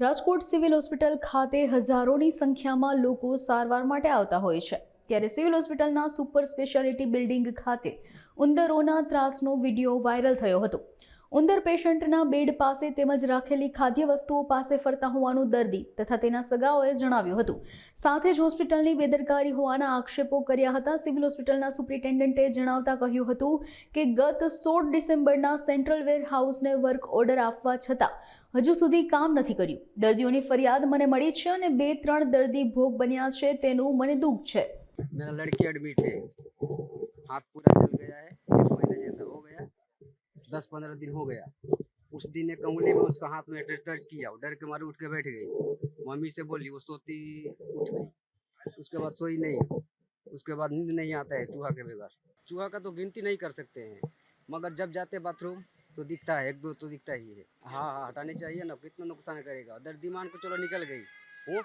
Rajkot civil hospital ખાતે હજારોની સંખ્યામાં લોકો સારવાર માટે આવતા હોય છે. ત્યારે સિવિલ હોસ્પિટલના સુપર સ્પેશિયાલિટી બિલ્ડિંગ ખાતે ઉંદરોના ત્રાસનો વીડિયો વાયરલ થયો હતો. ઉંદર પેશન્ટના બેડ પાસે તેમજ રાખેલી ખાદ્ય વસ્તુઓ પાસે ફરતા હોવાનું દર્દી તથા તેના સગાઓએ જણાવ્યું હતું સાથે જ હોસ્પિટલની બેદરકારી હોવાના આક્ષેપો કર્યા હતા સિવિલ હોસ્પિટલના સુપ્રિન્ટેન્ડન્ટે જણાવતા કહ્યું હતું કે ગત સોળ ડિસેમ્બરના સેન્ટ્રલ વેર હાઉસને વર્ક ઓર્ડર આપવા છતાં હજુ સુધી કામ નથી કર્યું દર્દીઓની ફરિયાદ મને મળી છે અને બે ત્રણ દર્દી ભોગ બન્યા છે તેનું મને દુઃખ છે मेरा लड़की एडमिट है हाथ पूरा जल गया है एक महीने जैसा हो गया दस पंद्रह दिन हो गया। उस दिन एक उंगली में उसका हाथ में टच किया डर के मारे उठ के बैठ गई। मम्मी से बोली, वो सोती उठ गई। उसके बाद सोई नहीं। उसके बाद नींद नहीं आता है, चूहा के बगैर। चूहा का तो गिनती नहीं कर सकते हैं। मगर जब जाते बाथरूम तो दिखता है, एक दो तो दिखता ही है। हाँ हाँ हटानी चाहिए ना, कितना नुकसान करेगा। दर्दी मान को, चलो, निकल गई। वो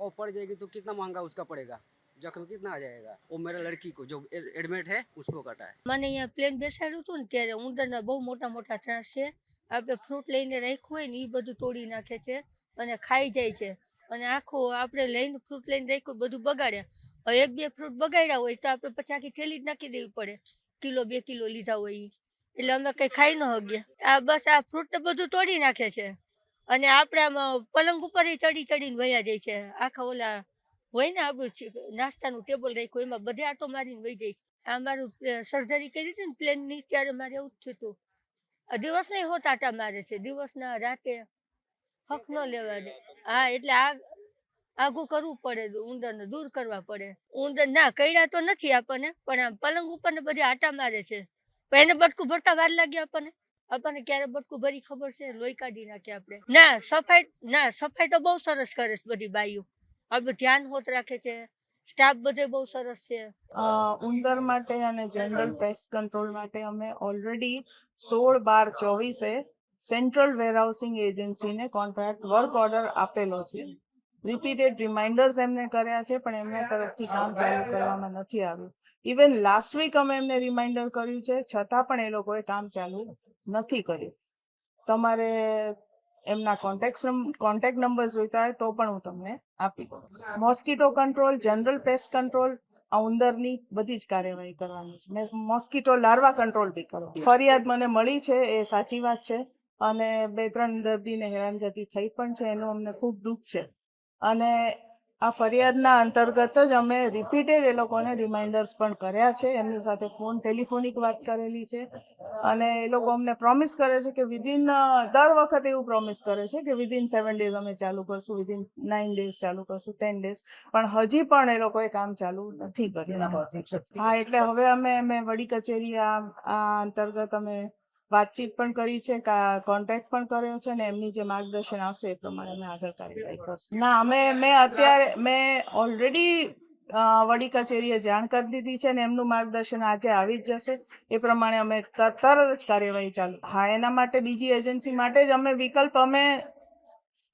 वो पड़ जाएगी तो कितना महँगा उसका पड़ेगा? जख्म कितना आ जाएगा वो मेरा लड़की को जो ए- एडमिट है उसको कटा है મને અહીંયા પ્લેન બેસાડ્યું હતું ને ત્યારે ઉંદરના બહુ મોટા મોટા ત્રાસ છે આપણે ફ્રૂટ લઈને રાખ્યું હોય ને એ બધું તોડી નાખે છે અને ખાઈ જાય છે અને આખું આપણે લઈને ફ્રૂટ લઈને રાખ્યું બધું બગાડ્યા હવે એક બે ફ્રૂટ બગાડ્યા હોય તો આપણે પછી આખી થેલી જ નાખી દેવી પડે કિલો બે કિલો લીધા હોય ઈ. એટલે અમે કંઈ ખાઈ ન હગીએ આ બસ આ ફ્રૂટ તો બધું તોડી નાખે છે અને આપણે આમ પલંગ ઉપર ય ચડી ચડીને વયા જાય છે આખા ઓલા હોય ને આપણું નાસ્તાનું ટેબલ રાખ્યું, એમાં બધે આટો મારીને વહી જાય. આ મારું સર્જરી કરી હતી ને પ્લેનની ત્યારે મારે એવું જ થયું દિવસ નહીં હોત આટા મારે છે, દિવસના રાતે હક ન લેવા દે હા, એટલે આ આઘું કરવું પડે ઉંદરને દૂર કરવા પડે. ઉંદર ના કઈડા તો નથી આપણને, પણ આમ પલંગ ઉપર ને બધી આટા મારે છે. પણ એને બટકું ભરતા વાર લાગે આપણને. આપણને ક્યારે બટકું ભરી ખબર છે? લોહી કાઢી નાખે આપણે. ના, સફાઈ ના, સફાઈ તો બહુ સરસ કરે છે બધી બાઈઓ. આપણે ધ્યાન હોત રાખે છે. સ્ટાફ બધે બહુ સરસ છે. ઉંદર માટે અને જનરલ પેસ્ટ કંટ્રોલ માટે અમે ઓલરેડી સોળ બાર ચોવીસે સેન્ટ્રલ વેરહાઉસિંગ એજન્સીને કોન્ટ્રાક્ટ વર્ક ઓર્ડર આપેલો છે. રિપીટેડ રિમાઇન્ડર્સ એમને કર્યા છે, પણ એમના તરફથી કામ ચાલુ કરવામાં નથી આવ્યું. ઇવન લાસ્ટ વીક અમે એમને રિમાઇન્ડર કર્યું છે, છતાં પણ એ લોકોએ કામ ચાલુ નથી કર્યું. તમારે એમના કોન્ટેક્ટ કોન્ટેક્ટ નંબર જોઈતા હોય તો પણ હું તમને આપી દઉં. Mosquito control general pest control આ ઉંદરની બધી જ કાર્યવાહી કરવાની છે. મેં મોસ્કીટો લાર્વા કંટ્રોલ બી કરો. ફરિયાદ મને મળી છે એ સાચી વાત છે. અને બે ત્રણ દર્દીને હેરાનગતિ થઈ પણ છે એનું અમને ખૂબ દુઃખ છે. અને આ ફરિયાદના અંતર્ગત જ અમે રિપીટેડ એ લોકોને રિમાઇન્ડર્સ પણ કર્યા છે. એમની સાથે ફોન ટેલિફોનિક વાત કરેલી છે. અને એ લોકો અમને પ્રોમિસ કરે છે કે વિધિન દર વખત એવું પ્રોમિસ કરે છે કે વિધિન સેવન ડેઝ અમે ચાલુ કરશું વિધિન નાઇન ડેઝ ચાલુ કરશું ટેન ડેઝ પણ હજી પણ એ લોકોએ કામ ચાલુ નથી કર્યું. હા એટલે હવે અમે અમે વડી કચેરી આ આ અંતર્ગત અમે વાતચીત પણ કરી છે કોન્ટેક્ટ પણ કર્યો છે ને એમની જે માર્ગદર્શન આવશે એ પ્રમાણે અમે આગળ કાર્યવાહી કરશું. ના અમે મેં અત્યારે મેં ઓલરેડી વડી કચેરીએ જાણ કરી દીધી છે ને એમનું માર્ગદર્શન આજે આવી જ જશે. એ પ્રમાણે અમે તરત જ કાર્યવાહી ચાલુ. હા, એના માટે બીજી એજન્સી માટે જ અમે વિકલ્પ અમે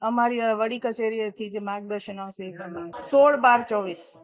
અમારી વડી કચેરીએથી જે માર્ગદર્શન આવશે એ પ્રમાણે. સોળ બાર ચોવીસ.